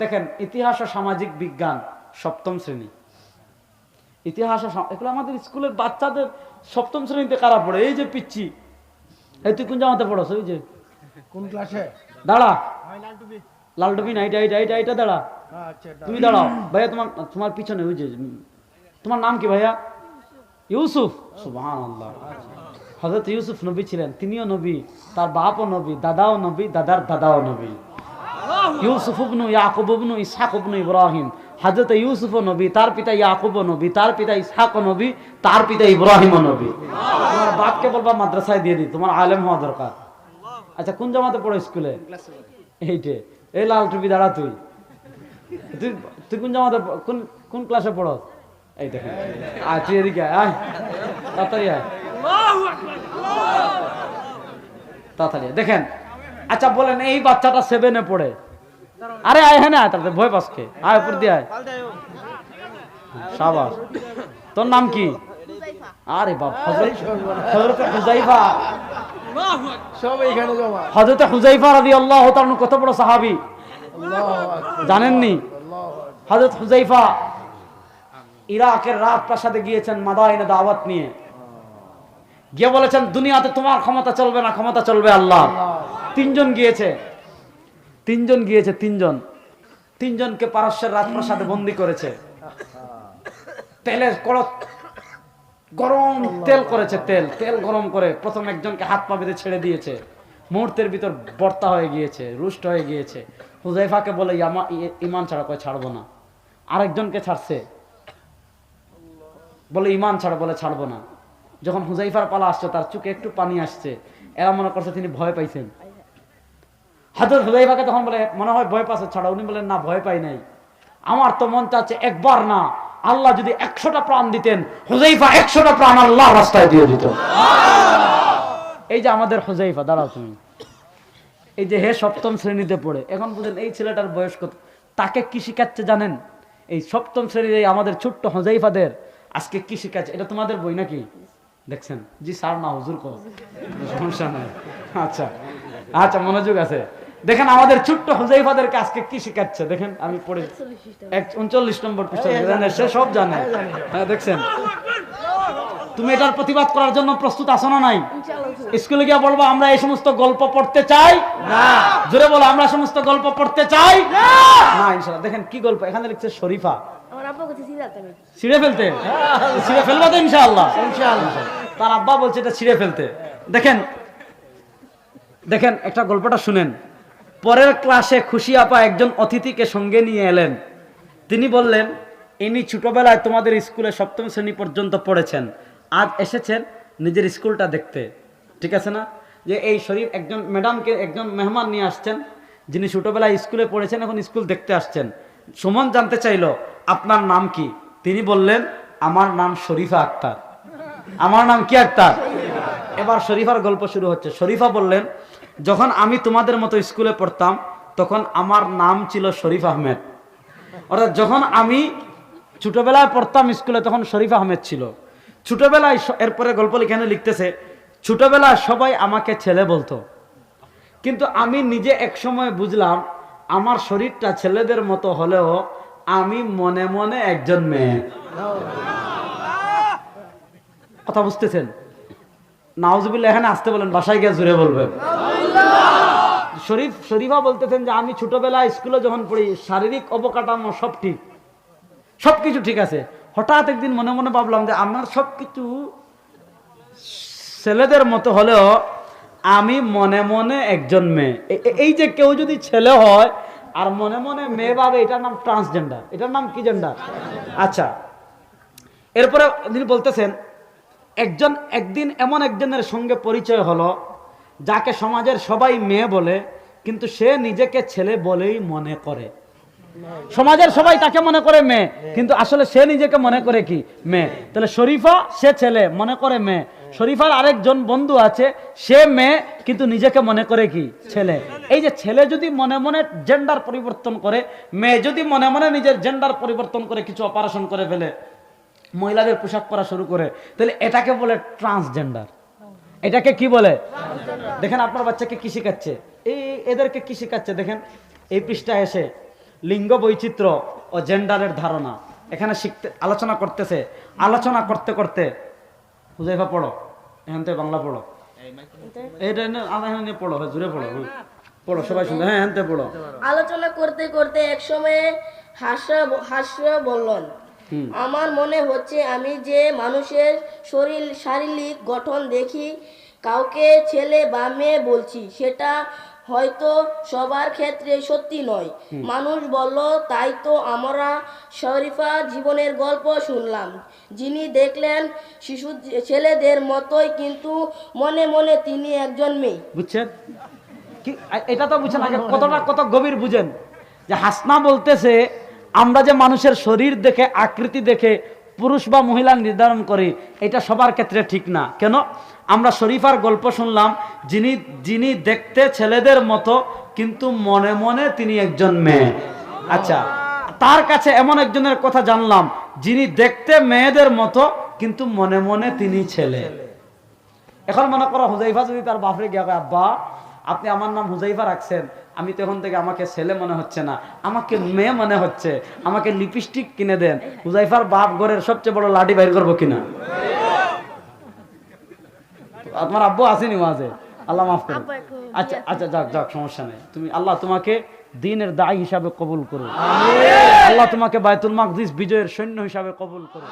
দেখেন ইতিহাস ও সামাজিক বিজ্ঞান সপ্তম শ্রেণি। ইতিহাস এগুলো আমাদের স্কুলের বাচ্চাদের সপ্তম শ্রেণীতে কারা পড়ে? এই যে পিচ্ছি এই তুই কোন জামাতে পড়ছ ওই যে। কোন ক্লাসে? দাঁড়া। লাল টুপি না এইটা এইটা এইটা দাঁড়া। আচ্ছা তুমি দাঁড়াও। ভাইয়া তোমার তোমার পিছনে ওই যে তোমার নাম কি ভাইয়া? ইউসুফ। আল্লাহ হজরত ইউসুফ নবী ছিলেন। তিনিও নবী তার বাপও নবী দাদাও নবী দাদার দাদাও নবী। ইউসুফ ইবনু ইয়াকুব ইবনু ইসহাক ইবনু ইব্রাহিম। হযরত ইউসুফ নবী তার পিতা ইয়াকুব নবী তার পিতা ইসহাক নবী তার পিতা ইব্রাহিম নবী। তোমার বাপকে বলবা মাদ্রাসায় দিয়ে দি তোমার আলেম হওয়া দরকার। আচ্ছা কোন জামাতে পড়ো স্কুলে? এইটে। এই লাল টুপি দাঁড়া তুই। তুই তুই কোন জামাতে কোন কোন ক্লাসে পড়ো? এই দেখেন। আয় এদিকে আয়, তাড়াতাড়ি তাড়াতাড়ি দেখেন আচ্ছা বলেন এই বাচ্চাটা সেভেনে পড়ে। আরে আয় হ্যাঁ না তাড়াতাড়ি ভয় পাসকে আয় উপর দিয়ে আয়। সাবাস। তোর নাম কি? আরে বাপ হজরত হুজাইফা হজরত হুজাইফা রাদিয়াল্লাহু তাআলা কত বড় সাহাবী? আল্লাহু জানেননি? আল্লাহু হজরত হুজাইফা ইরাকের রাত প্রাসাদে গিয়েছেন মাদাইনে দাওয়াত নিয়ে। গিয়ে বলেছেন, দুনিয়াতে তোমার ক্ষমতা চলবে না, ক্ষমতা চলবে আল্লাহ তিনজন গিয়েছে। তিনজন গিয়েছে, তিনজন। তিনজনকে পারস্যের রাজপ্রাসাদে বন্দি করেছে। তেলের কড়ক গরম তেল করেছে তেল তেল গরম করে প্রথম একজনকে হাত পা বেঁধে ছেড়ে দিয়েছে। মুহূর্তের ভিতর বর্তা হয়ে গিয়েছে, রুষ্ট হয়ে গিয়েছে। হুজাইফাকে বলে, "ইয়ামা- ইমান ছাড়া কয়, ছাড়বো না। আরেকজনকে ছাড়ছে। বলে ইমান ছাড়া বলে, ছাড়বো না। যখন হুজাইফার পালা আসছে, তার চোখে একটু পানি আসছে। এরা মনে করছে তিনি ভয় পাইছেন। হাজর হুজাইফাকে তখন বলে মনে হয় ভয় পাচ্ছে ছাড়া। উনি বলেন না ভয় পাই নাই। আমার তো মন চাচ্ছে একবার না আল্লাহ যদি একশোটা প্রাণ দিতেন হুজাইফা একশোটা প্রাণ আল্লাহ রাস্তায় দিয়ে দিত। এই যে আমাদের হুজাইফা দাঁড়াও তুমি। এই যে হে সপ্তম শ্রেণীতে পড়ে এখন বুঝেন এই ছেলেটার বয়স কত? তাকে কি শিখাচ্ছে জানেন? এই সপ্তম শ্রেণির এই আমাদের ছোট্ট হজাইফাদের আজকে কি শিখাচ্ছে? এটা তোমাদের বই নাকি? দেখছেন? জি স্যার না হুজুর কো। সমস্যা নাই। আচ্ছা আচ্ছা মনোযোগ আছে। দেখেন আমাদের ছোট্ট হুজাইফাদেরকে আজকে কি শিখাচ্ছে? দেখেন আমি পড়ে উনচল্লিশ নম্বর পৃষ্ঠা সে সব জানে। হ্যাঁ দেখছেন? তুমি এটার প্রতিবাদ করার জন্য প্রস্তুত আছো না নাই? স্কুলে গিয়ে বলব আমরা এই সমস্ত গল্প পড়তে চাই? না। জোরে বলো আমরা সমস্ত গল্প পড়তে চাই? না। ইনশাল্লাহ দেখেন কি গল্প? এখানে লিখছে শরীফা। ছিঁড়ে ফেলতে? ছিঁড়ে ফেলবা তো ইনশাআল্লাহ। ইনশাআল্লাহ। তার আব্বা বলছে এটা ছিঁড়ে ফেলতে। দেখেন দেখেন একটা গল্পটা শুনেন। পরের ক্লাসে খুশি আপা একজন অতিথিকে সঙ্গে নিয়ে এলেন। তিনি বললেন, ইনি ছোটবেলায় তোমাদের স্কুলে সপ্তম শ্রেণি পর্যন্ত পড়েছেন। আজ এসেছেন নিজের স্কুলটা দেখতে। ঠিক আছে না? যে এই শরীফ একজন ম্যাডামকে একজন মেহমান নিয়ে আসছেন, যিনি ছোটবেলায় স্কুলে পড়েছেন, এখন স্কুল দেখতে আসছেন। সুমন জানতে চাইলো, আপনার নাম কি? তিনি বললেন, আমার নাম শরীফা আক্তার। আমার নাম কি আক্তার? এবার শরীফার গল্প শুরু হচ্ছে। শরীফা বললেন যখন আমি তোমাদের মতো স্কুলে পড়তাম, তখন আমার নাম ছিল শরীফ আহমেদ। অর্থাৎ যখন আমি ছোটবেলায় পড়তাম স্কুলে, তখন শরীফ আহমেদ ছিল। ছোটবেলায় এরপরে গল্প লিখানে লিখতেছে, ছোটবেলায় সবাই আমাকে ছেলে বলতো। কিন্তু আমি নিজে এক সময় বুঝলাম, আমার শরীরটা ছেলেদের মতো হলেও আমি মনে মনে একজন মেয়ে। কথা বুঝতেছেন? নাওজুবিল্লাহ এখানে আসতে বলেন, বাসায় গিয়ে জুড়ে বলবেন। শরীফ, শরীফা বলতেছেন যে আমি ছোটবেলায় স্কুলে যখন পড়ি, শারীরিক অবকাঠামো সব ঠিক। সব কিছু ঠিক আছে। হঠাৎ একদিন মনে মনে ভাবলাম যে আমার সব কিছু ছেলেদের মতো হলেও আমি মনে মনে একজন মেয়ে। এই যে কেউ যদি ছেলে হয়, আর মনে মনে মেয়ে ভাবে, এটার নাম ট্রান্সজেন্ডার এটার নাম কি জেন্ডার আচ্ছা। এরপরে তিনি বলতেছেন, একজন, একদিন এমন একজনের সঙ্গে পরিচয় হলো যাকে সমাজের সবাই মেয়ে বলে, কিন্তু সে নিজেকে ছেলে বলেই মনে করে। সমাজের সবাই তাকে মনে করে মেয়ে, কিন্তু আসলে সে নিজেকে মনে করে কি? মেয়ে। তাহলে শরীফা, সে ছেলে, মনে করে মেয়ে। শরীফার আরেকজন বন্ধু আছে, সে মেয়ে, কিন্তু নিজেকে মনে করে কি? ছেলে। এই যে ছেলে যদি মনে মনে জেন্ডার পরিবর্তন করে, মেয়ে যদি মনে মনে নিজের জেন্ডার পরিবর্তন করে কিছু অপারেশন করে ফেলে, মহিলাদের পোশাক পরা শুরু করে, তাহলে এটাকে বলে ট্রান্সজেন্ডার এটাকে কি বলে? দেখেন আপনার বাচ্চাকে কি শেখাচ্ছে? এই এদেরকে কি শেখাচ্ছে? দেখেন, এই পৃষ্ঠা এসে লিঙ্গ বৈচিত্র্য ও জেন্ডারের ধারণা। এখানে শিখতে, আলোচনা করতেছে। আলোচনা করতে করতে হুজাইফা পড়ো। এখান থেকে বাংলা পড়ো। পড়ো, জুড়ে পড়ো। পড়ো, সবাই হ্যাঁ আলোচনা করতে করতে এক সময় হাস্য হাস্য বললেন। আমার মনে হচ্ছে আমি যে মানুষের শরীর শারীরিক গঠন দেখি কাউকে ছেলে বা মেয়ে বলছি সেটা হয়তো সবার ক্ষেত্রে সত্যি নয়। মানুষ বলল তাই তো আমরা শরীফা জীবনের গল্প শুনলাম। যিনি দেখলেন শিশু ছেলেদের মতোই কিন্তু মনে মনে তিনি একজন মেয়ে। বুঝছেন? কি এটা তো বুঝছেন আগে কতটা কত গভীর বুঝেন। যে হাসনা বলতেছে আমরা যে মানুষের শরীর দেখে, আকৃতি দেখে, পুরুষ বা মহিলা নির্ধারণ করি, এটা সবার ক্ষেত্রে ঠিক না। কেন? আমরা শরীফার গল্প শুনলাম, যিনি যিনি দেখতে ছেলেদের মতো, কিন্তু মনে মনে তিনি একজন মেয়ে। আচ্ছা তার কাছে এমন একজনের কথা জানলাম, যিনি দেখতে মেয়েদের মতো, কিন্তু মনে মনে তিনি ছেলে। এখন মনে করো, হুজাইফা যদি তার বাপরে গিয়া আব্বা আপনি আমার নাম হুজাইফা রাখছেন আমি তখন থেকে আমাকে ছেলে মনে হচ্ছে না আমাকে মেয়ে মনে হচ্ছে আমাকে লিপস্টিক কিনে দেন হুজাইফার বাপ ঘরের সবচেয়ে বড় লাঠি বাইর করব কিনা? আপনার আব্বু আসেনি মাঝে আল্লাহ মাফ করুন। আচ্ছা আচ্ছা যাক যাক সমস্যা নেই। তুমি আল্লাহ তোমাকে দিনের দায় হিসাবে কবুল করো আল্লাহ তোমাকে বায়তুল মাকদিস বিজয়ের সৈন্য হিসাবে কবুল করো